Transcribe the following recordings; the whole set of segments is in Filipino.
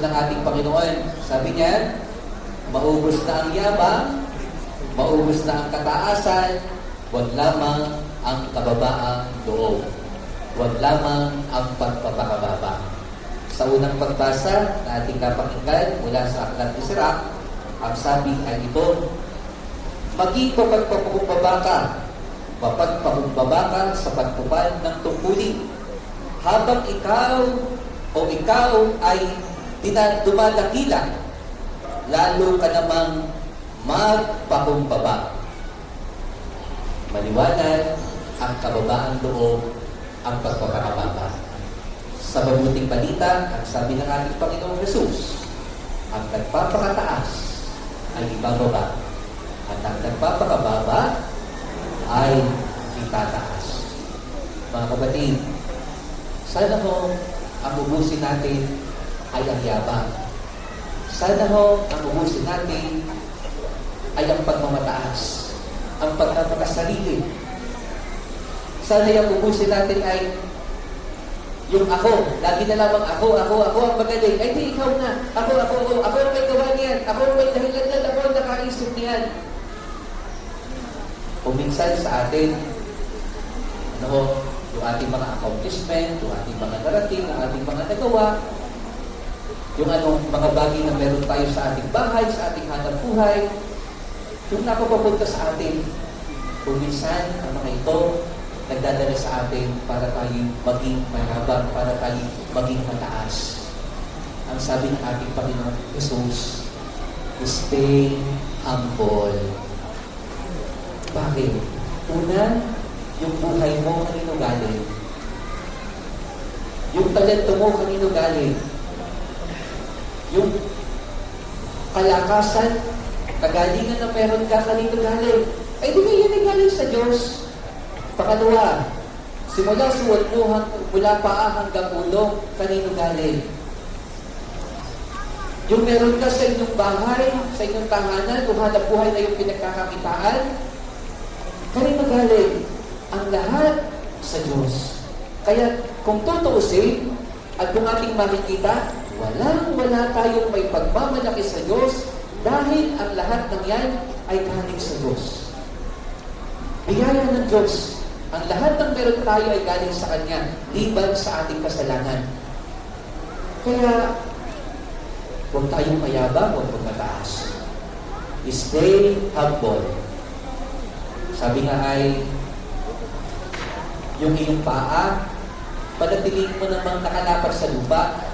ng ating Panginoon. Sabi niya, maubos na ang yabang, maubos na ang kataasan, huwag lamang ang kababaang loob. Huwag lamang ang pagpapakababa. Sa unang pagbasa na ating kapakinggan mula sa Aklat ni Sirach, ang sabi ay ito, Maging mapagpapakumbaba ka, mapagpakumbaba ka sa pagtupad ng tungkulin. Habang ikaw o ikaw ay dumadakila, lalo ka namang magpakumbaba. Maliwanag ang kababaang loob ang pagpapakababa. Sa mabuting balita, ang sabi ng ating Panginoong Jesus, ang nagpapakataas ay ibababa at ang nagpapakababa ay itataas. Mga kapatid, sana ho ang ubusin natin ay ang yabang. Sana ho ang ubusin natin ay ang pagmamataas, ang pagkakasarili. Sana yung ubusin natin ay yung ako, lagi na lamang ako, ako, ako ang magaling. Ay, di, ikaw na. Ako, ako, ako, ako ang may gawa niyan. Ako ang may dahilan niyan. Ako ang nakaisip niyan. Kuminsan sa atin, ano yung ating mga accomplishment, yung ating mga narating, yung ating mga nagawa, yung anong mga bagay na meron tayo sa ating bahay, sa ating hanap buhay, yung napapapunta sa atin, kuminsan ang mga ito, nagdadala sa atin para tayo maging mayabang, para tayo maging mataas. Ang sabi ng ating Panginoon Jesus, stay humble. Bakit? Una, yung buhay mo kanino galing. Yung talento mo kanino galing. Yung kalakasan, kagalingan na meron ka kanino galing. Ay, di yan ay galing sa Diyos? Pangalawa, simula suwat mo mula paa hanggang ulo, kanino galing? Yung meron ka sa inyong bahay, sa inyong tahanan, kung hanap buhay na yung pinagkakakitaan, kanino galing? Ang lahat sa Diyos. Kaya kung tutuusin, at kung ating makikita, walang wala tayong may pagmamalaki sa Diyos dahil ang lahat ng yan ay galing sa Diyos. Biyaya ng Diyos. Ang lahat ng meron tayo ay galing sa Kanya, liban sa ating kasalanan. Kaya, huwag tayong mayabang, huwag mataas. Stay humble. Sabi nga ay, yung iyong paa, panatiliin mo namang nakalapat sa lupa.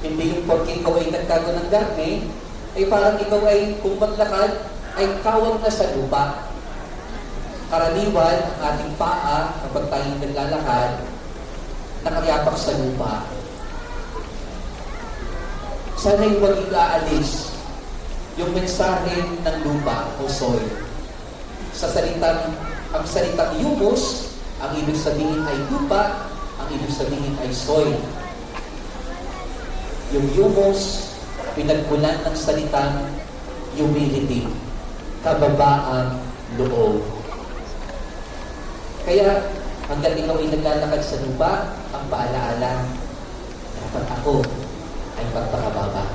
Hindi yung porque ikaw ay nagkago ng garne, ay parang ikaw ay kung maglakad, ay kawang na sa lupa. Karaniwan, ang ating paa, kapag tayo naglalakad, nakayapak sa lupa. Sana'y huwag aalis yung mensahe ng lupa o soil. Sa salitang, ang salitang humus, ang ibig sabihin ay lupa, ang ibig sabihin ay soil. Yung humus, pinagkulan ng salitang humility, kababaang loob. Kaya, hanggang ikaw ay naglalakad sa lupa, ang paalaala, dapat ako ay pagpakababa.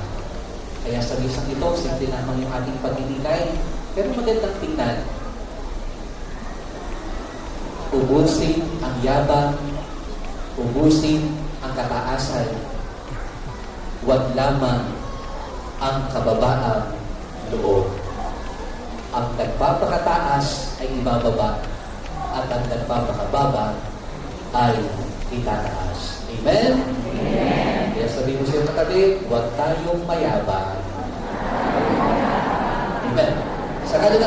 Kaya sa misang ito, simple lamang yung ating pagdidikay, pero magandang tingnan. Ubusin ang yabang, ubusin huwag lamang ang kababaang loob. Ang nagpapakataas ay ibababa at ang nagpapakababa ay itataas. Amen? Amen. Kaya sabi mo iyong katabi, huwag tayong mayabang. Amen. Sa kanila